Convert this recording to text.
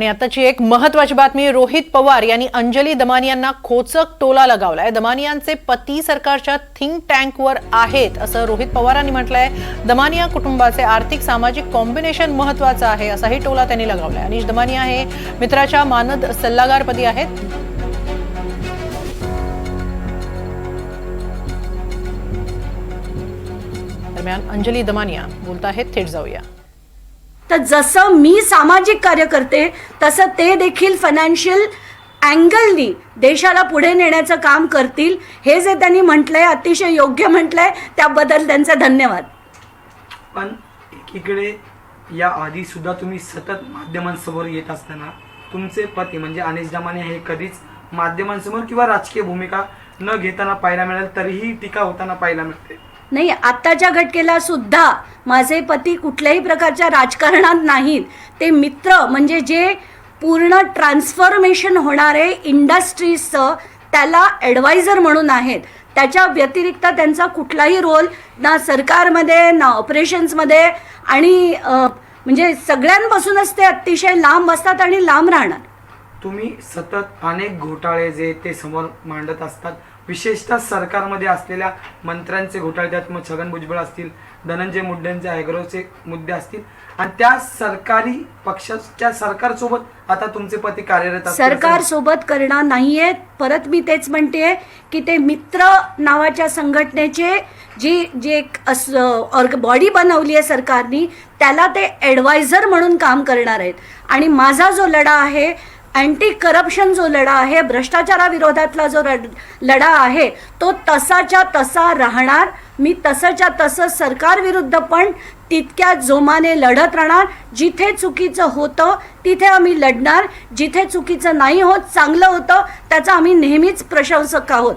आणि आताची एक महत्वाची बातमी रोहित पवार यांनी अंजली दमानियांना खोचक टोला लगावलाय. दमानियांचे पती सरकारच्या थिंक टँकवर आहेत असं रोहित पवारांनी म्हटलंय. दमानिया कुटुंबाचे आर्थिक सामाजिक कॉम्बिनेशन महत्वाचं आहे असाही टोला त्यांनी लगावलाय. अनिश दमानिया हे मित्राच्या मानद सल्लागारपदी आहेत. दरम्यान अंजली दमानिया बोलत आहेत थेट जाऊया. तर जसं मी सामाजिक कार्य करते तसं ते देखील फायनान्शियल अँगलनी देशाला पुढे नेण्याचं काम करतील. हे जे त्यांनी म्हटलंय अतिशय योग्य म्हटलंय त्याबद्दल त्यांचे धन्यवाद. पण एकीकडे या आधी सुद्धा तुम्ही सतत माध्यमांसमोर येत असताना तुमचे पती म्हणजे अनिश दमाने हे कधीच माध्यमांसमोर किंवा राजकीय भूमिका न घेताना पाहायला मिळेल तरीही टीका होताना पाहायला मिळते. नाही आत्ताच्या घटकेला सुद्धा माझे पती कुठल्याही प्रकारच्या राजकारणात नाहीत ते मित्र म्हणजे जे पूर्ण ट्रान्सफॉर्मेशन होणारे इंडस्ट्रीजचं त्याला ॲडवायझर म्हणून आहेत. त्याच्या व्यतिरिक्त त्यांचा कुठलाही रोल ना सरकारमध्ये ना ऑपरेशन्समध्ये आणि म्हणजे सगळ्यांपासूनच ते अतिशय लांब असतात आणि लांब राहणार. तुम्ही सतत अनेक घोटाळे जे ते समोर मांडत असतात. विशेषतः सरकारमध्ये असलेल्या मंत्र्यांचे घोटाळे त्यात मग छगन भुजबळ असतील धनंजय मुंडेंचे ॲग्रोचे मुद्दे असतील. आणि त्या सरकारी पक्षाच्या सरकारसोबत आता तुमचे पती कार्यरत सरकार सोबत करणार नाहीये. परत मी तेच म्हणते की ते मित्र नावाच्या संघटनेचे जी जी एक बॉडी बनवली आहे सरकारनी त्याला ते ॲडवायझर म्हणून काम करणार आहेत. आणि माझा जो लढा आहे अँटी करप्शन जो लढा आहे भ्रष्टाचाराविरोधातला जो लढा आहे तो तसाच्या तसा राहणार. मी तसंच्या तसं सरकारविरुद्ध पण तितक्या जोमाने लढत राहणार. जिथे चुकीचं होतं तिथे आम्ही लढणार. जिथे चुकीचं नाही होत चांगलं होतं त्याचा आम्ही नेहमीच प्रशंसक आहोत.